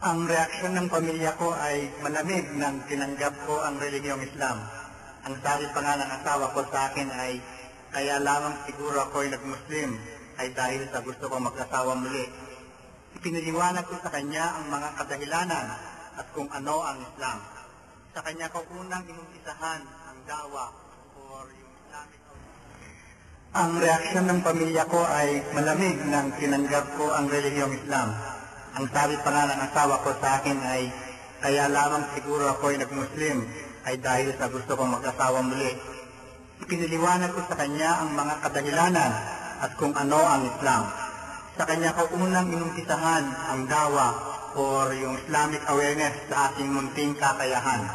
Ang reaksyon ng pamilya ko ay malamig nang tinanggap ko ang religiyong Islam. Ang sabi pa nga ng asawa ko sa akin ay, kaya lamang siguro ako ay nag-Muslim ay dahil sa gusto kong magkasawa muli. Ipiniliwanag ko sa kanya ang mga kadahilanan at kung ano ang Islam. Sa kanya ko unang inumpisahan ang dawa or yung Islamic ang reaksyon ng pamilya ko ay malamig nang tinanggap ko ang relihiyong Islam. Ang sabi pa nga ng asawa ko sa akin ay, kaya lamang siguro ako ay nag-Muslim ay dahil sa gusto kong mag-asawa muli. Ipiniliwanag ko sa kanya ang mga kadahilanan at kung ano ang Islam. Sa kanya ko unang inumpisahan ang dawa or yung Islamic awareness sa aking munting kakayahan.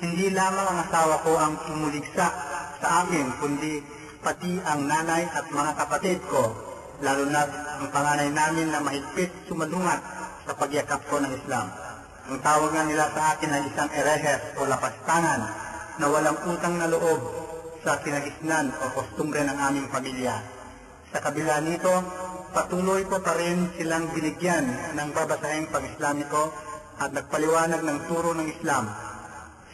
Hindi lamang ang asawa ko ang umuligsa sa akin, kundi pati ang nanay at mga kapatid ko, lalo na ang panganay namin na mahigpit sumalungat sa pagyakap ko ng Islam. Ang tawag nga nila sa akin ay isang erehes o lapastangan na walang utang na loob sa kinagisnan o kostumbre ng aming pamilya. Sa kabila nito, patuloy ko pa rin silang binigyan ng babasahing pag-Islamiko at nagpaliwanag ng turo ng Islam.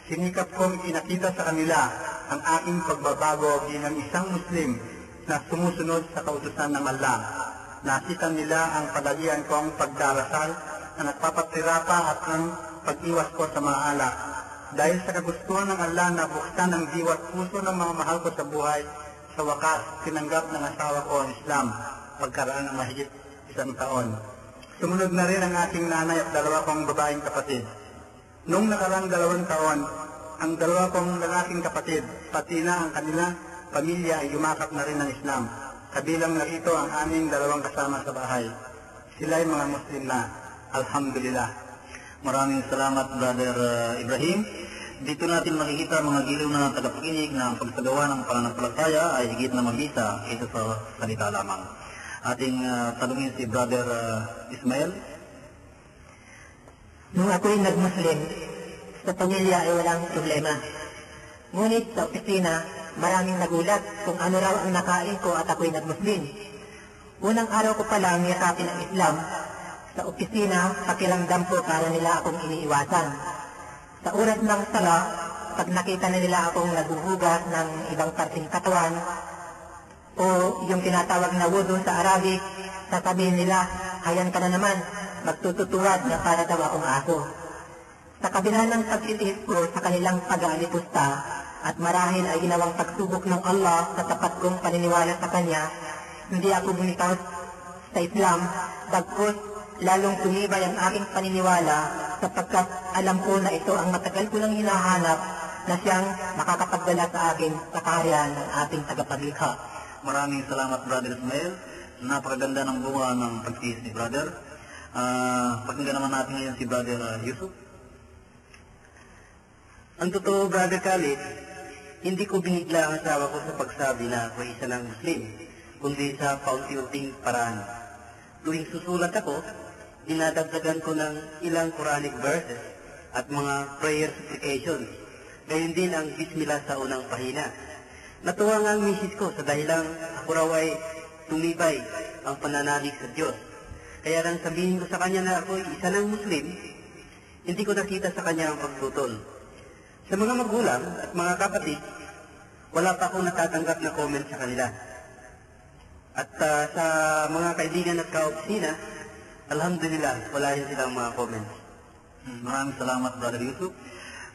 Sinikap kong ipinakita sa kanila ang aking pagbabago bilang isang Muslim na sumusunod sa kautusan ng Allah. Nakita nila ang palagian kong pagdarasal na nagpapatira pa at ang pag-iwas ko sa mga alak. Dahil sa kagustuhan ng Allah na buksan ang diwat puso ng mga mahal ko sa buhay, sa wakas, tinanggap ng asawa ko ang Islam pagkaraan ng mahigit isang taon. Sumunod na rin ang aking nanay at dalawa kong babaeng kapatid. Noong nakarang dalawang taon, ang dalawa kong lalaking kapatid, pati na ang kanila pamilya ay yumakap na rin ng Islam. Kabilang na rito ang aming dalawang kasama sa bahay. Sila ay mga Muslim na. Alhamdulillah. Maraming salamat, Brother uh, Ibrahim. Dito natin makikita mga giliw na tagapakinig na ang pagsagawa ng pananampalataya ay higit na mabisa ito sa salita lamang. Ating uh, tanungin si Brother uh, Ismail. Nung ako'y nag-Muslim, sa pamilya ay walang problema. Ngunit sa opisina, maraming nagulat kung ano raw ang nakain ko at ako'y nag-Muslim. Unang araw ko pa lang yakapin ang Islam. Sa opisina, pakiramdam ko para nila akong iniiwasan. Sa oras ng sala, pag nakita na nila akong naghuhugas ng ibang parting katawan, o yung tinatawag na wudu sa Arabic, sasabihin nila, hayan ka na naman, magtututuwad na para daw akong aso. Sa kabila ng pagtitiis ko sa kanilang pag-aalipusta at marahil ay ginawang pagsubok ng Allah sa tapat kong paniniwala sa Kanya, hindi ako bumitaw sa Islam, bagkus lalong tumibay ang aking paniniwala sapagkat alam ko na ito ang matagal ko lang hinahanap na siyang makakapagdala sa akin sa kaharian ng ating tagapaglikha. Maraming salamat, Brother Ismail. Napakaganda ng bunga ng pagtiis ni Brother. Uh, pakinggan naman natin ngayon si Brother uh, Yusuf. Ang totoo, Brother Khalid, hindi ko binigla ang asawa ko sa pagsabi na ako isa ng Muslim, kundi sa paunti-unting paraan. Tuwing susulat ako, dinadagdagan ko ng ilang Quranic verses at mga prayer supplications. Gayon din ang Bismillah sa unang pahina. Natuwa nga ang misis ko sa dahilang ako raw ay tumibay ang pananalig sa Diyos. Kaya nang sabihin ko sa kanya na ako isa ng Muslim, hindi ko nakita sa kanya ang pagtutol. Sa mga magulang at mga kapatid, wala pa akong natatanggap na comment sa kanila. At uh, sa mga kaibigan at kaopisina, alhamdulillah, wala rin silang mga comments. Hmm, maraming salamat, Brother Yusuf.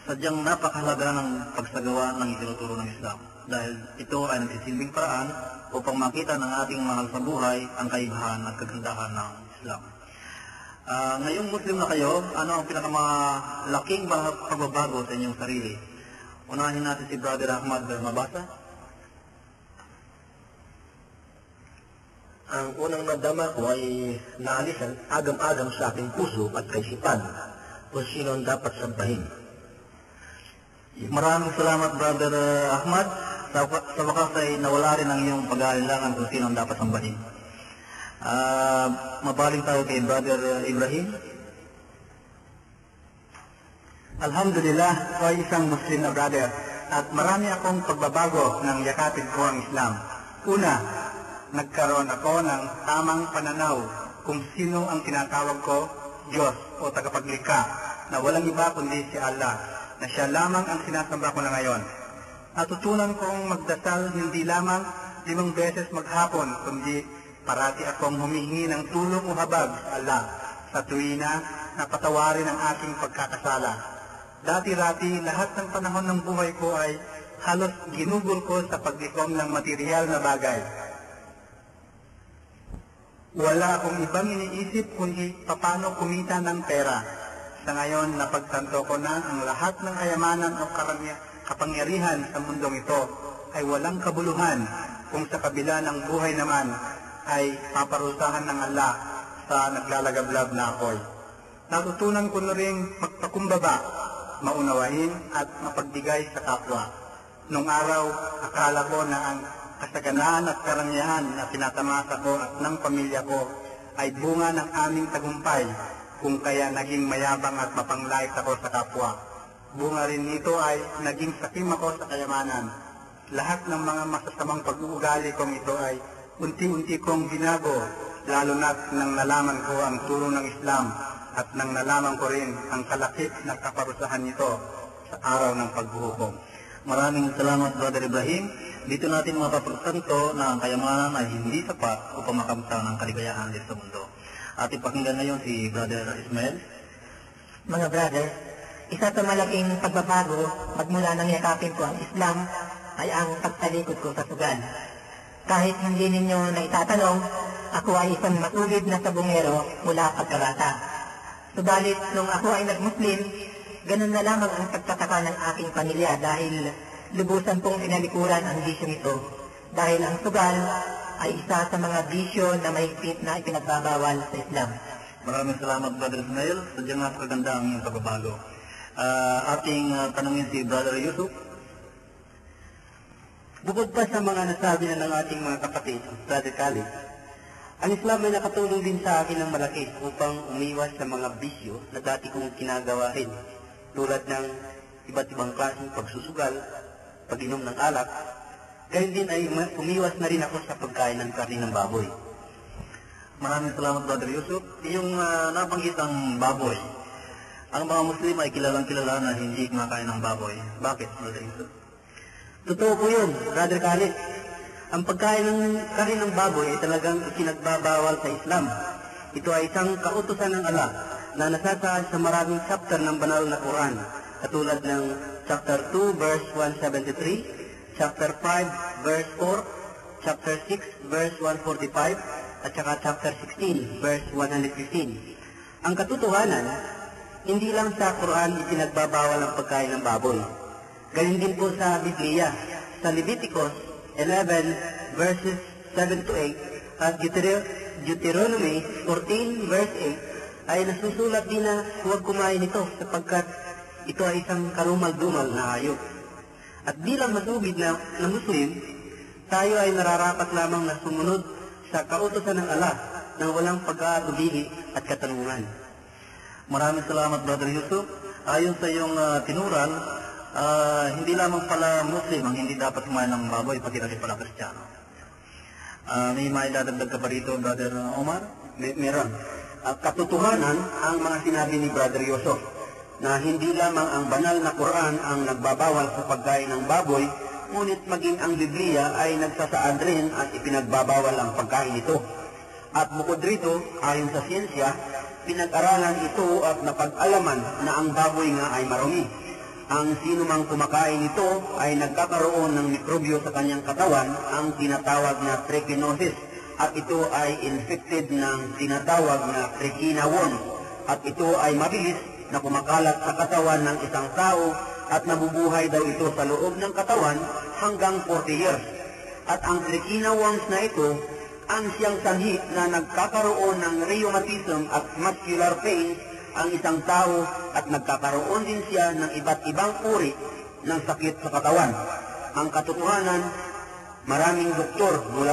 Sadyang napakahalaga ng pagsagawa ng itinuturo ng Islam dahil ito ay nagsisilbing paraan upang makita ng ating mahal sa buhay ang kaibahan at kagandahan ng Islam. Uh, ngayong Muslim na kayo, ano ang pinakamalaking pagbabago sa inyong sarili? Unahin natin si Brother Ahmad Mabasa. Ang unang nadama ko ay naalisan agam-agam sa aking puso at kaisipan kung sino ang dapat sampahin. Maraming salamat, Brother Ahmad. Sa, sa wakas ay nawala rin ang iyong pag-aalinlangan kung sino ang dapat sambahin. Uh, mabaling tayo kay Brother Ibrahim. Alhamdulillah, ako ay isang Muslim na brother at marami akong pagbabago ng yakapin ko ang Islam. Una, nagkaroon ako ng tamang pananaw kung sino ang tinatawag ko Diyos o tagapaglikha na walang iba kundi si Allah na siya lamang ang sinasamba ko na ngayon. Natutunan kong magdasal hindi lamang limang beses maghapon kundi parati akong humihingi ng tulong o habag sa Allah sa tuwina na patawarin ang aking pagkakasala. Dati-rati lahat ng panahon ng buhay ko ay halos ginugol ko sa paglikom ng material na bagay. Wala akong ibang iniisip kundi paano kumita ng pera. Sa ngayon, napagtanto ko na ang lahat ng kayamanan o kapangyarihan sa mundong ito ay walang kabuluhan kung sa kabila ng buhay naman ay paparusahan ng Allah sa naglalagablab na apoy. Natutunan ko na rin magpakumbaba, maunawain at mapagbigay sa kapwa. Nung araw, akala ko na ang kasaganaan at karangyaan na pinatamasa ko at ng pamilya ko ay bunga ng aming tagumpay kung kaya naging mayabang at mapanglait ako sa kapwa. Bunga rin nito ay naging sakim ako sa kayamanan. Lahat ng mga masasamang pag-uugali kong ito ay unti-unti kong binago, lalo na't nang nalaman ko ang turo ng Islam at nang nalaman ko rin ang kalakip na kaparusahan nito sa araw ng paghuhukom. Maraming salamat, Brother Ibrahim. Dito natin mapapagtanto na ang kayamanan ay hindi sapat upang makamta ng kaligayahan dito sa mundo. At ipakinggan ngayon si Brother Ismael. Mga brother, isa sa malaking pagbabago magmula nang yakapin ko ang Islam ay ang pagtalikod ko sa sugal. Kahit hindi ninyo na itatanong, ako ay isang matulid na sabungero mula pagkabata. Subalit, nung ako ay nag-Muslim, ganun na lamang ang pagtataka ng aking pamilya dahil lubusan pong tinalikuran ang bisyo ito. Dahil ang sugal ay isa sa mga bisyo na mahigpit na ipinagbabawal sa Islam. Maraming salamat, Brother Ismael. Sadyang nga kaganda ang iyong pagbabago. Ah, ating ah, tanungin si Brother Yusuf. Bukod pa sa mga nasabi na ng ating mga kapatid, Khalid, ang Islam ay nakatulong din sa akin ng malaki upang umiwas sa mga bisyo na dati kong kinagawa rin, tulad ng iba't ibang klaseng pagsusugal, pag-inom ng alak, gayon din ay umiwas na rin ako sa pagkain ng karne ng baboy. Maraming salamat, Brother Yusuf. Yung ah, nabanggit ang baboy, ang mga Muslim ay kilalang kilala na hindi kumakain ng baboy. Bakit, Brother Yusuf? Totoo po yun, Brother Khalid. Ang pagkain ng karne ng baboy ay talagang ikinagbabawal sa Islam. Ito ay isang kautusan ng Allah na nasasaad sa maraming chapter ng banal na Quran, katulad ng chapter 2 verse 173, chapter 5 verse 4, chapter 6 verse 145, at saka chapter 16 verse 115. Ang katotohanan, hindi lang sa Quran ipinagbabawal ang pagkain ng baboy. Gayon din po sa Biblia, sa Leviticus 11 verses 7 to 8 at Deutero- Deuteronomy 14 verse 8 ay nasusulat din na huwag kumain ito sapagkat ito ay isang karumal-dumal na hayop. At bilang masugid na, na Muslim, tayo ay nararapat lamang na sumunod sa kautosan ng Allah nang walang pag-aatubili at katanungan. Maraming salamat, Brother Yusuf. Ayon sa iyong ah, tinuran, ah, hindi lamang pala Muslim ang hindi dapat kumain ng baboy, pati na rin pala Kristiyano. Ah, may maidadagdag ka pa rito, Brother Omar? May, meron. Ang katotohanan ang mga sinabi ni Brother Yusuf na hindi lamang ang banal na Quran ang nagbabawal sa pagkain ng baboy, ngunit maging ang Biblia ay nagsasaad rin at ipinagbabawal ang pagkain ito. At bukod rito, ayon sa siyensya, pinag-aralan ito at napag-alaman na ang baboy nga ay marumi. Ang sino kumakain nito ay nagkakaroon ng mikrobyo sa kanyang katawan, ang tinatawag na trichinosis, at ito ay infected ng tinatawag na trichina worm, at ito ay mabilis na kumakalat sa katawan ng isang tao at nabubuhay daw ito sa loob ng katawan hanggang 40 years. At ang trichina worms na ito ang siyang sanhi na nagkakaroon ng rheumatism at muscular pain ang isang tao at nagkakaroon din siya ng iba't ibang uri ng sakit sa katawan. Ang katotohanan, maraming doktor mula